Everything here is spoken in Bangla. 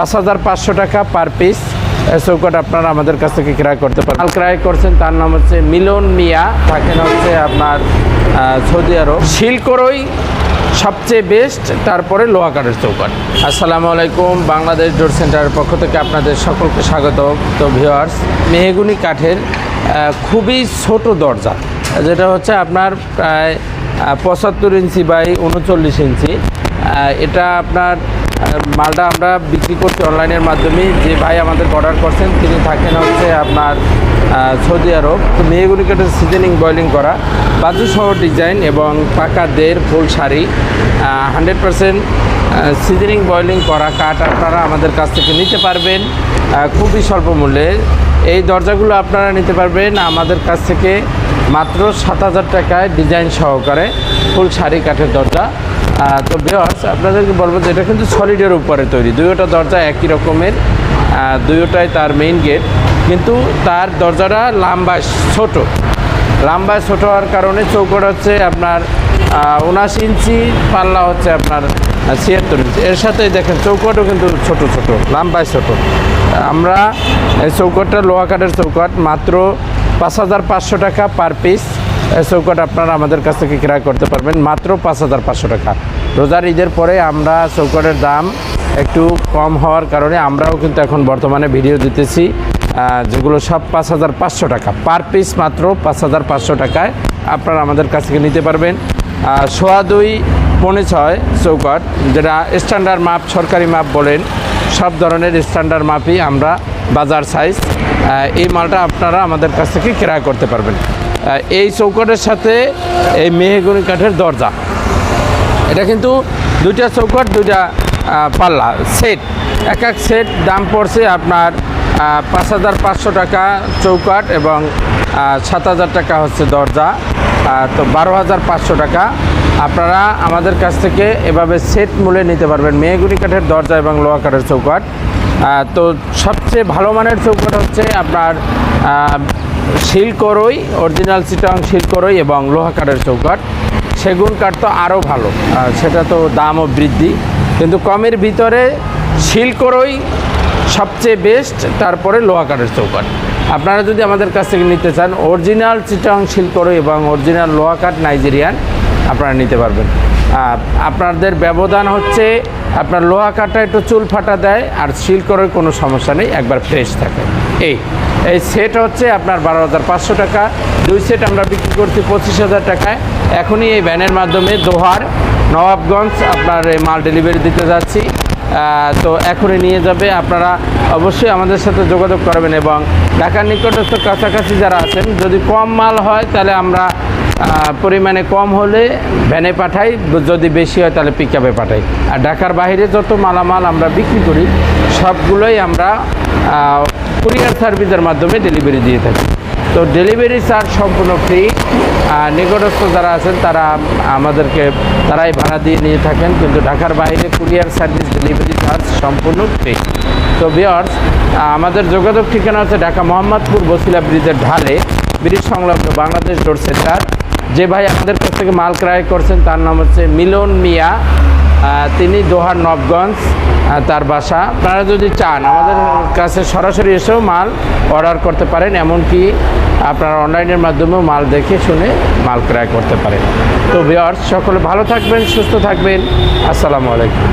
পাঁচ হাজার পাঁচশো টাকা পার পিস। চৌকাট আপনারা আমাদের কাছ থেকে ক্রয় করতে পারেন ক্রয় করছেন, তার নাম হচ্ছে মিলন মিয়া। থাকেন হচ্ছে আপনার সৌদি আরব। শিলকরই সবচেয়ে বেস্ট তারপরে লোহা কাঠের চৌকাট। আসসালামু আলাইকুম, বাংলাদেশ ডোর সেন্টারের পক্ষ থেকে আপনাদের সকলকে স্বাগত তো ভিওয়ার্স মেহেগুনি কাঠের খুবই ছোট দরজা, যেটা হচ্ছে আপনার প্রায় পঁচাত্তর ইঞ্চি বাই উনচল্লিশ ইঞ্চি। এটা আপনার মালটা আমরা বিক্রি করছি অনলাইনের মাধ্যমে। যে ভাই আমাদের অর্ডার করছেন, তিনি থাকেন হচ্ছে আপনার সৌদি আরব। তো মেয়েগুলিকে একটা সিজনিং বয়লিং করা। বাজু সহ ডিজাইন এবং পাকা দের ফুল sari. Hundred percent seasoning boiling করা কাঠ আপনারা আমাদের কাছ থেকে নিতে পারবেন। খুবই স্বল্প মূল্যে। এই দরজাগুলো আপনারা নিতে পারবেন। আমাদের কাছ থেকে মাত্র সাত হাজার টাকায় ডিজাইন সহকারে ফুল শাড়ি কাঠের দরজা। তো বেহস আপনাদেরকে বলব যে এটা কিন্তু সলিডের উপরে তৈরি। দুইটা দরজা একই রকমের দুইটাই তার মেইন গেট কিন্তু তার দরজাটা লম্বা, ছোট। লম্বা, ছোট হওয়ার কারণে চৌকট হচ্ছে আপনার উনাশি ইঞ্চি, পাল্লা হচ্ছে আপনার ছিয়াত্তর ইঞ্চি। এর সাথে দেখেন, চৌকটও কিন্তু ছোট ছোট, লম্বায় ছোট। আমরা এই চৌকটটা লোহা কাঠের চৌকট, মাত্র পাঁচ হাজার পাঁচশো টাকা পার পিস চৌকট আপনারা আমাদের কাছ থেকে ক্রয় করতে পারবেন মাত্র পাঁচ হাজার পাঁচশো টাকা। রোজার ঈদের পরে আমরা চৌকটের দাম একটু কম হওয়ার কারণে আমরাও কিন্তু এখন বর্তমানে ভিডিও দিতেছি যেগুলো সব পাঁচ হাজার পাঁচশো টাকা। পার পিস মাত্র পাঁচ হাজার পাঁচশো টাকায় আপনারা আমাদের কাছ থেকে নিতে পারবেন। সোয়া দুই, পৌনে ছয় চৌকট যেটা স্ট্যান্ডার্ড মাপ সরকারি মাপ বলেন, সব ধরনের স্ট্যান্ডার্ড মাপই আমরা বাজার সাইজ এই মালটা আপনারা আমাদের কাছ থেকে ক্রয় করতে পারবেন। এই চৌকটের সাথে এই মেহেগুনি কাঠের দরজা। এটা কিন্তু দুইটা চৌকট, দুইটা পাল্লা, সেট। এক এক সেট দাম পড়ছে আপনার পাঁচ হাজার পাঁচশো টাকা চৌকাট এবং সাত হাজার টাকা হচ্ছে দরজা। তো বারো হাজার পাঁচশো টাকা। আপনারা আমাদের কাছ থেকে এভাবে সেট মূল্যে নিতে পারবেন মেয়েগুড়ি কাঠের দরজা এবং লোহা কাঠের চৌকাট। তো সবচেয়ে ভালো মানের চৌকাট হচ্ছে আপনার আহ, শিলকরই অরিজিনাল চিটাং শিলকরই এবং লোহা কাঠের চৌকাঠ। সেগুন কাঠ তো আরও ভালো সেটা তো দামও বৃদ্ধি। কিন্তু কমের ভিতরে শিলকরই সবচেয়ে বেস্ট তারপরে লোহা কাঠের চৌকাঠ। আপনারা যদি আমাদের কাছ থেকে নিতে চান অরিজিনাল চিটং শিলকরই এবং অরিজিনাল লোহা কাঠ নাইজেরিয়ান আপনারা নিতে পারবেন। আপনাদের ব্যবধান হচ্ছে আপনার লোহা কাঠটা একটু চুল ফাটা দেয় আর শিলকরই কোনো সমস্যা নেই একবার ফ্রেশ থাকে। এই। এই সেট হচ্ছে আপনার বারো হাজার পাঁচশো টাকা। দুই সেট আমরা বিক্রি করছি পঁচিশ হাজার টাকায়। এখনই এই ভ্যানের মাধ্যমে দোহার, নবাবগঞ্জ আপনার এই মাল ডেলিভারি দিতে যাচ্ছি। তো এখনই নিয়ে যাবে আপনারা অবশ্যই আমাদের সাথে যোগাযোগ করবেন এবং ঢাকার নিকটস্থ কাছাকাছি যারা আছেন, যদি কম মাল হয় তাহলে আমরা পরিমাণে কম হলে ভ্যানে পাঠাই, যদি বেশি হয় তাহলে পিক আপে পাঠাই। আর ঢাকার বাইরে যত মালামাল আমরা বিক্রি করি, সবগুলোই আমরা কুরিয়ার সার্ভিসের মাধ্যমে ডেলিভারি দিয়ে থাকি। তো ডেলিভারি চার্জ সম্পূর্ণ ফ্রি নিকটস্থ যারা আছেন, তারা আমাদেরকে, তারাই ভাড়া দিয়ে নিয়ে থাকেন। কিন্তু ঢাকার বাইরে কুরিয়ার সার্ভিস ডেলিভারি চার্জ সম্পূর্ণ ফ্রি তো বিয়ার্স আমাদের যোগাযোগ ঠিকানা হচ্ছে ঢাকা মোহাম্মদপুর বসিলা ব্রিজের ঢালে, ব্রিজ সংলগ্ন বাংলাদেশ ডোর সেন্টার। যে ভাই আমাদের কাছ থেকে মাল ক্রয় করছেন, তার নাম হচ্ছে মিলন মিয়া। তিনি দোহার নবগঞ্জ। তার বাসা। আপনারা যদি চান, আমাদের কাছে সরাসরি এসেও মাল অর্ডার করতে পারেন, এমনকি আপনারা অনলাইনের মাধ্যমেও মাল দেখে শুনে মাল ক্রয় করতে পারেন। তো বিয়ার্স সকলে ভালো থাকবেন, সুস্থ থাকবেন। আসসালামু আলাইকুম।